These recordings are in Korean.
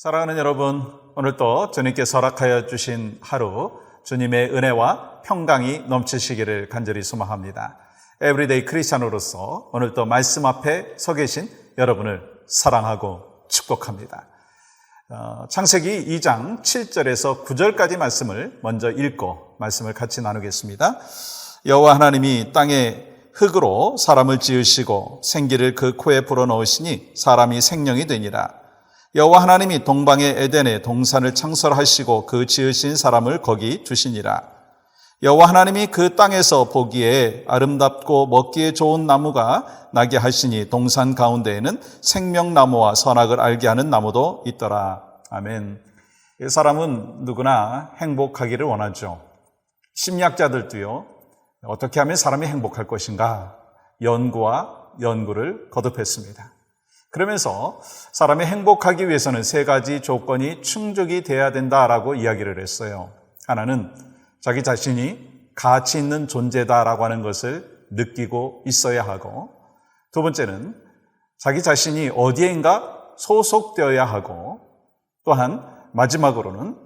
사랑하는 여러분, 오늘도 주님께서 허락하여 주신 하루 주님의 은혜와 평강이 넘치시기를 간절히 소망합니다. 에브리데이 크리스찬으로서 오늘도 말씀 앞에 서 계신 여러분을 사랑하고 축복합니다. 어, 창세기 2장 7절에서 9절까지 말씀을 먼저 읽고 말씀을 같이 나누겠습니다. 여호와 하나님이 땅에 흙으로 사람을 지으시고 생기를 그 코에 불어 넣으시니 사람이 생명이 되니라. 여호와 하나님이 동방의 에덴에 동산을 창설하시고 그 지으신 사람을 거기 두시니라. 여호와 하나님이 그 땅에서 보기에 아름답고 먹기에 좋은 나무가 나게 하시니 동산 가운데에는 생명나무와 선악을 알게 하는 나무도 있더라. 아멘. 사람은 누구나 행복하기를 원하죠. 심리학자들도요. 어떻게 하면 사람이 행복할 것인가 연구와 연구를 거듭했습니다. 그러면서 사람이 행복하기 위해서는 세 가지 조건이 충족이 돼야 된다라고 이야기를 했어요. 하나는 자기 자신이 가치 있는 존재다라고 하는 것을 느끼고 있어야 하고, 두 번째는 자기 자신이 어디엔가 소속되어야 하고, 또한 마지막으로는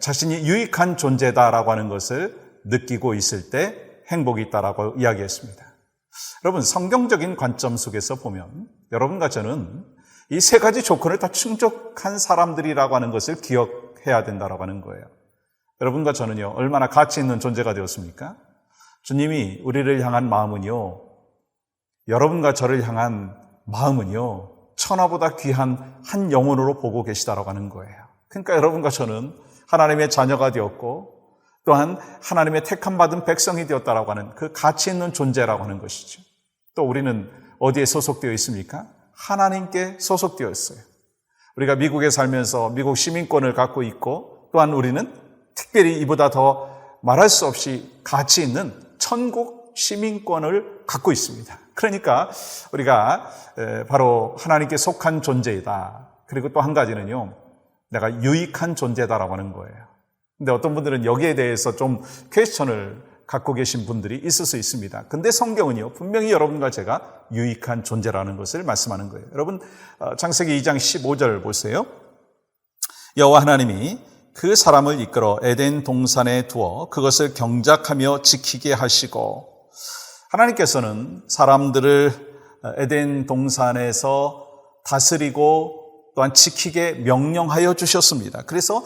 자신이 유익한 존재다라고 하는 것을 느끼고 있을 때 행복이 있다라고 이야기했습니다. 여러분, 성경적인 관점 속에서 보면 여러분과 저는 이 세 가지 조건을 다 충족한 사람들이라고 하는 것을 기억해야 된다라고 하는 거예요. 여러분과 저는요, 얼마나 가치 있는 존재가 되었습니까? 주님이 우리를 향한 마음은요, 여러분과 저를 향한 마음은요, 천하보다 귀한 한 영혼으로 보고 계시다라고 하는 거예요. 그러니까 여러분과 저는 하나님의 자녀가 되었고, 또한 하나님의 택함 받은 백성이 되었다라고 하는 그 가치 있는 존재라고 하는 것이죠. 또 우리는 어디에 소속되어 있습니까? 하나님께 소속되어 있어요. 우리가 미국에 살면서 미국 시민권을 갖고 있고 또한 우리는 특별히 이보다 더 말할 수 없이 가치 있는 천국 시민권을 갖고 있습니다. 그러니까 우리가 바로 하나님께 속한 존재이다. 그리고 또 한 가지는요. 내가 유익한 존재다라고 하는 거예요. 근데 어떤 분들은 여기에 대해서 좀 퀘스천을 갖고 계신 분들이 있을 수 있습니다. 근데 성경은요, 분명히 여러분과 제가 유익한 존재라는 것을 말씀하는 거예요. 여러분, 어, 창세기 2장 15절 보세요. 여호와 하나님이 그 사람을 이끌어 에덴 동산에 두어 그것을 경작하며 지키게 하시고 하나님께서는 사람들을 에덴 동산에서 다스리고 또한 지키게 명령하여 주셨습니다. 그래서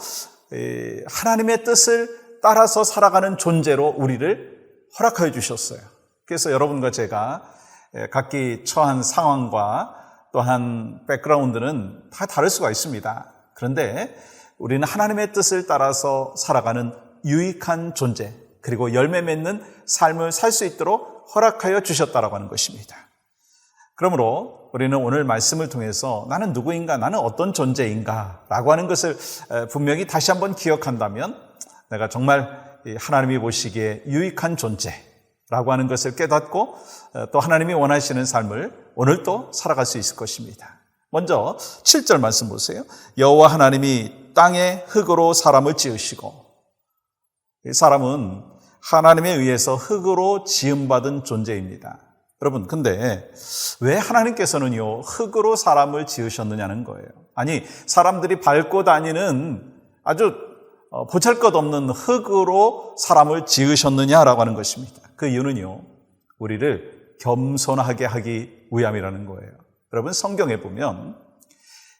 하나님의 뜻을 따라서 살아가는 존재로 우리를 허락하여 주셨어요. 그래서 여러분과 제가 각기 처한 상황과 또한 백그라운드는 다 다를 수가 있습니다. 그런데 우리는 하나님의 뜻을 따라서 살아가는 유익한 존재, 그리고 열매 맺는 삶을 살 수 있도록 허락하여 주셨다라고 하는 것입니다. 그러므로 우리는 오늘 말씀을 통해서 나는 누구인가, 나는 어떤 존재인가 라고 하는 것을 분명히 다시 한번 기억한다면 내가 정말 하나님이 보시기에 유익한 존재라고 하는 것을 깨닫고 또 하나님이 원하시는 삶을 오늘도 살아갈 수 있을 것입니다. 먼저 7절 말씀 보세요. 여호와 하나님이 땅에 흙으로 사람을 지으시고 사람은 하나님에 의해서 흙으로 지음받은 존재입니다. 여러분, 근데 왜 하나님께서는요, 흙으로 사람을 지으셨느냐는 거예요. 아니, 사람들이 밟고 다니는 아주 보잘 것 없는 흙으로 사람을 지으셨느냐라고 하는 것입니다. 그 이유는요, 우리를 겸손하게 하기 위함이라는 거예요. 여러분, 성경에 보면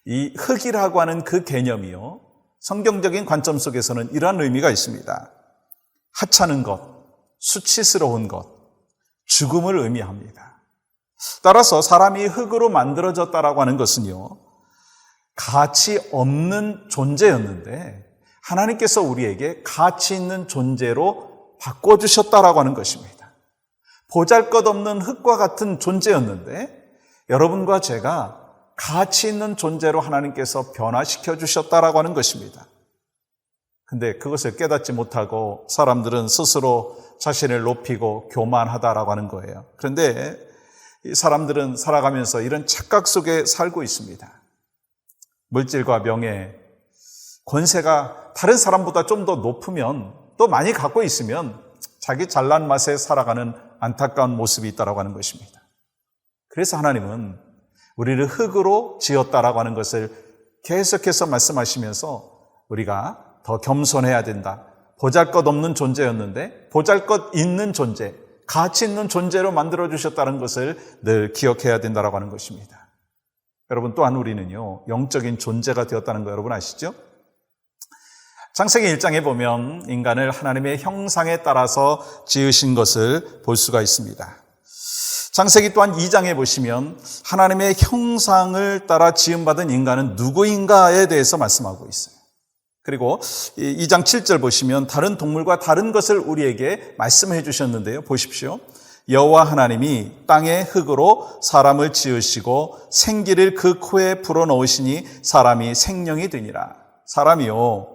이 흙이라고 하는 그 개념이요, 성경적인 관점 속에서는 이러한 의미가 있습니다. 하찮은 것, 수치스러운 것, 죽음을 의미합니다. 따라서 사람이 흙으로 만들어졌다라고 하는 것은요, 가치 없는 존재였는데, 하나님께서 우리에게 가치 있는 존재로 바꿔주셨다라고 하는 것입니다. 보잘 것 없는 흙과 같은 존재였는데, 여러분과 제가 가치 있는 존재로 하나님께서 변화시켜 주셨다라고 하는 것입니다. 근데 그것을 깨닫지 못하고 사람들은 스스로 자신을 높이고 교만하다라고 하는 거예요. 그런데 사람들은 살아가면서 이런 착각 속에 살고 있습니다. 물질과 명예, 권세가 다른 사람보다 좀 더 높으면 또 많이 갖고 있으면 자기 잘난 맛에 살아가는 안타까운 모습이 있다라고 하는 것입니다. 그래서 하나님은 우리를 흙으로 지었다라고 하는 것을 계속해서 말씀하시면서 우리가 더 겸손해야 된다. 보잘 것 없는 존재였는데 보잘 것 있는 존재, 가치 있는 존재로 만들어 주셨다는 것을 늘 기억해야 된다라고 하는 것입니다. 여러분 또한 우리는요 영적인 존재가 되었다는 거 여러분 아시죠? 창세기 1장에 보면 인간을 하나님의 형상에 따라서 지으신 것을 볼 수가 있습니다. 창세기 또한 2장에 보시면 하나님의 형상을 따라 지음받은 인간은 누구인가에 대해서 말씀하고 있어요. 그리고 2장 7절 보시면 다른 동물과 다른 것을 우리에게 말씀해 주셨는데요. 보십시오. 여호와 하나님이 땅의 흙으로 사람을 지으시고 생기를 그 코에 불어넣으시니 사람이 생명이 되니라. 사람이요.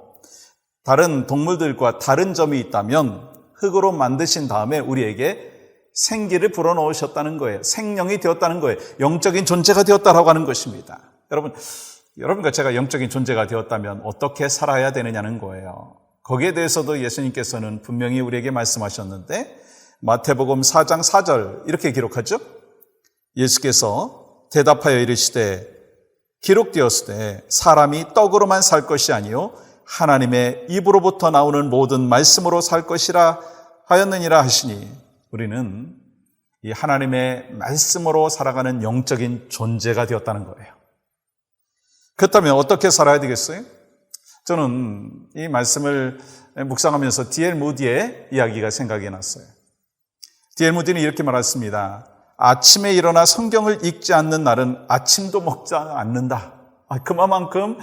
다른 동물들과 다른 점이 있다면 흙으로 만드신 다음에 우리에게 생기를 불어넣으셨다는 거예요. 생명이 되었다는 거예요. 영적인 존재가 되었다라고 하는 것입니다. 여러분, 여러분과 제가 영적인 존재가 되었다면 어떻게 살아야 되느냐는 거예요. 거기에 대해서도 예수님께서는 분명히 우리에게 말씀하셨는데 마태복음 4장 4절 이렇게 기록하죠. 예수께서 대답하여 이르시되 기록되었을 때 사람이 떡으로만 살 것이 아니요 하나님의 입으로부터 나오는 모든 말씀으로 살 것이라 하였느니라 하시니 우리는 이 하나님의 말씀으로 살아가는 영적인 존재가 되었다는 거예요. 그렇다면 어떻게 살아야 되겠어요? 저는 이 말씀을 묵상하면서 D.L. 무디의 이야기가 생각이 났어요. D.L. 무디는 이렇게 말했습니다. 아침에 일어나 성경을 읽지 않는 날은 아침도 먹지 않는다. 아, 그만큼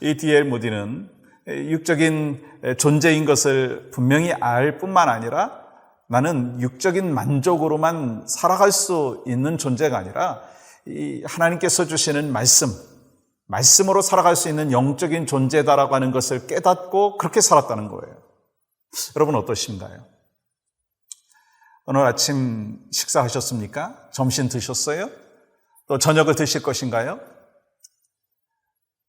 이 D.L. 무디는 육적인 존재인 것을 분명히 알 뿐만 아니라 나는 육적인 만족으로만 살아갈 수 있는 존재가 아니라 하나님께서 주시는 말씀, 말씀으로 살아갈 수 있는 영적인 존재다라고 하는 것을 깨닫고 그렇게 살았다는 거예요. 여러분 어떠신가요? 오늘 아침 식사하셨습니까? 점심 드셨어요? 또 저녁을 드실 것인가요?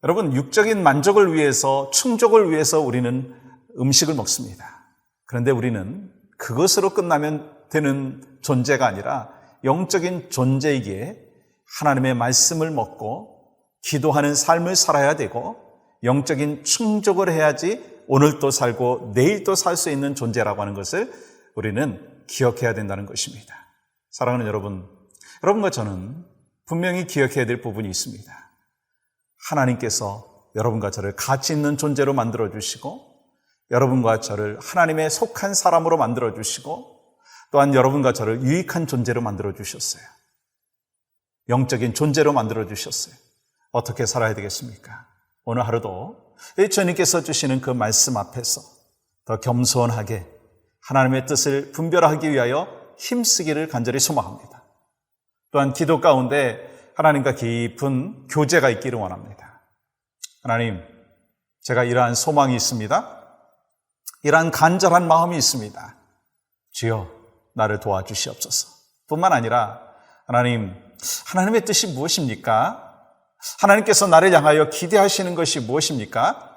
여러분, 육적인 만족을 위해서, 충족을 위해서 우리는 음식을 먹습니다. 그런데 우리는 그것으로 끝나면 되는 존재가 아니라 영적인 존재이기에 하나님의 말씀을 먹고 기도하는 삶을 살아야 되고 영적인 충족을 해야지 오늘도 살고 내일도 살수 있는 존재라고 하는 것을 우리는 기억해야 된다는 것입니다. 사랑하는 여러분, 여러분과 저는 분명히 기억해야 될 부분이 있습니다. 하나님께서 여러분과 저를 가치 있는 존재로 만들어 주시고 여러분과 저를 하나님의 속한 사람으로 만들어 주시고 또한 여러분과 저를 유익한 존재로 만들어 주셨어요. 영적인 존재로 만들어 주셨어요. 어떻게 살아야 되겠습니까? 오늘 하루도 주님께서 주시는 그 말씀 앞에서 더 겸손하게 하나님의 뜻을 분별하기 위하여 힘쓰기를 간절히 소망합니다. 또한 기도 가운데 하나님과 깊은 교제가 있기를 원합니다. 하나님, 제가 이러한 소망이 있습니다. 이러한 간절한 마음이 있습니다. 주여, 나를 도와주시옵소서. 뿐만 아니라, 하나님, 하나님의 뜻이 무엇입니까? 하나님께서 나를 향하여 기대하시는 것이 무엇입니까?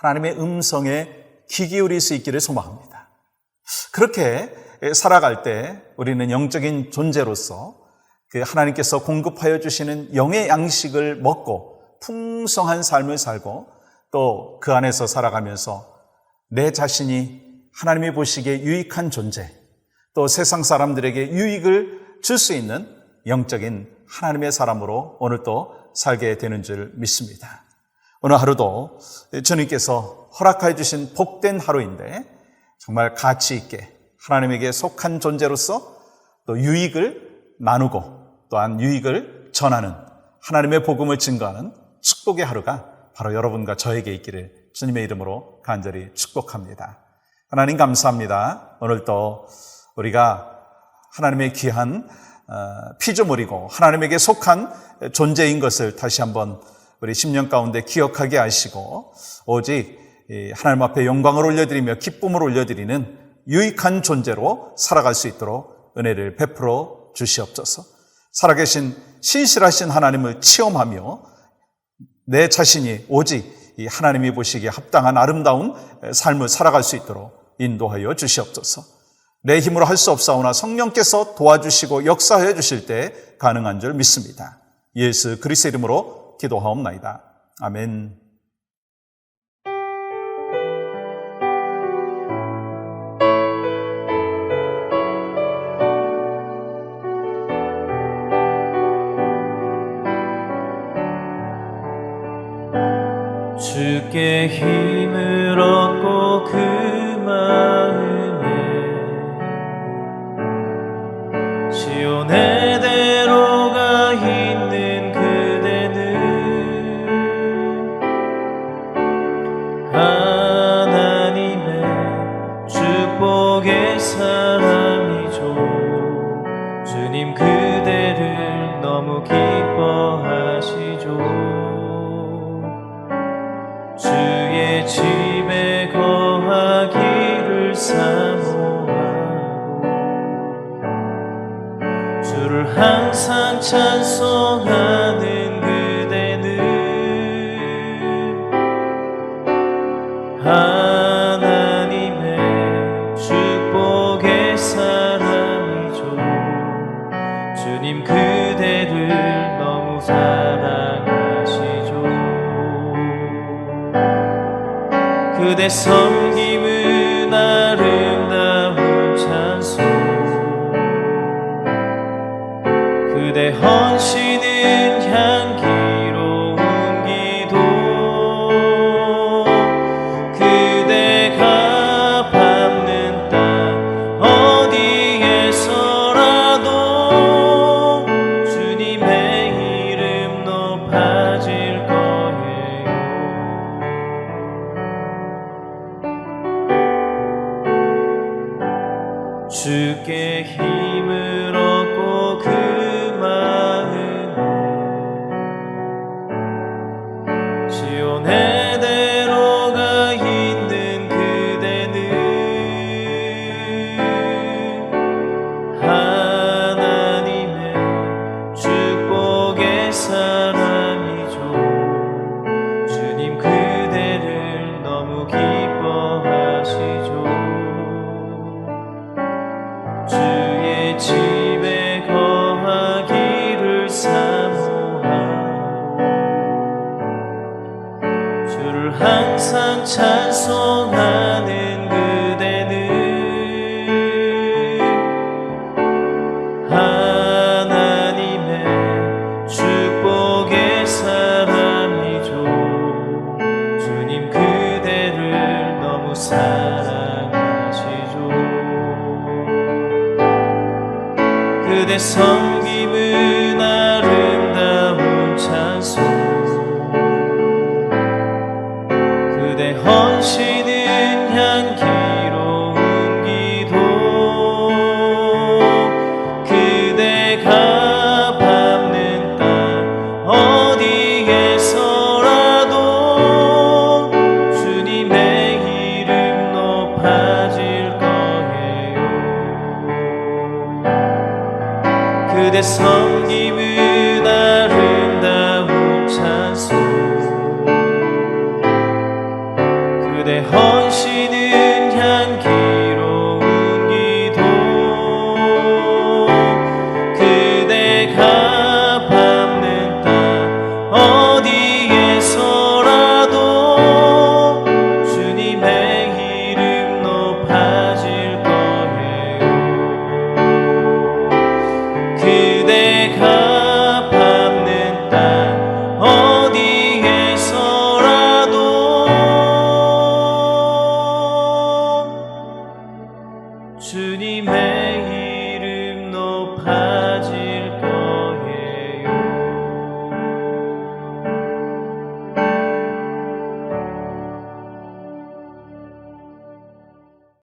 하나님의 음성에 귀 기울일 수 있기를 소망합니다. 그렇게 살아갈 때 우리는 영적인 존재로서 그 하나님께서 공급하여 주시는 영의 양식을 먹고 풍성한 삶을 살고 또 그 안에서 살아가면서 내 자신이 하나님이 보시기에 유익한 존재, 또 세상 사람들에게 유익을 줄 수 있는 영적인 하나님의 사람으로 오늘 또 살게 되는 줄 믿습니다. 오늘 하루도 주님께서 허락해 주신 복된 하루인데 정말 가치 있게 하나님에게 속한 존재로서 또 유익을 나누고 또한 유익을 전하는 하나님의 복음을 증거하는 축복의 하루가 바로 여러분과 저에게 있기를 주님의 이름으로 간절히 축복합니다. 하나님 감사합니다. 오늘도 우리가 하나님의 귀한 어, 피조물이고 하나님에게 속한 존재인 것을 다시 한번 우리 10년 가운데 기억하게 하시고 오직 하나님 앞에 영광을 올려드리며 기쁨을 올려드리는 유익한 존재로 살아갈 수 있도록 은혜를 베풀어 주시옵소서. 살아계신 신실하신 하나님을 체험하며 내 자신이 오직 하나님이 보시기에 합당한 아름다운 삶을 살아갈 수 있도록 인도하여 주시옵소서. 내 힘으로 할 수 없사오나 성령께서 도와주시고 역사해 주실 때 가능한 줄 믿습니다. 예수 그리스도 이름으로 기도하옵나이다. 아멘. 주께 힘을 얻고 그마 집에 거하기를 사모하고 주를 항상 찬송하는 그대는 하나님의 축복의 사람이죠. 주님 그대를 너무 사랑 그대 섬김 항상 찬송하는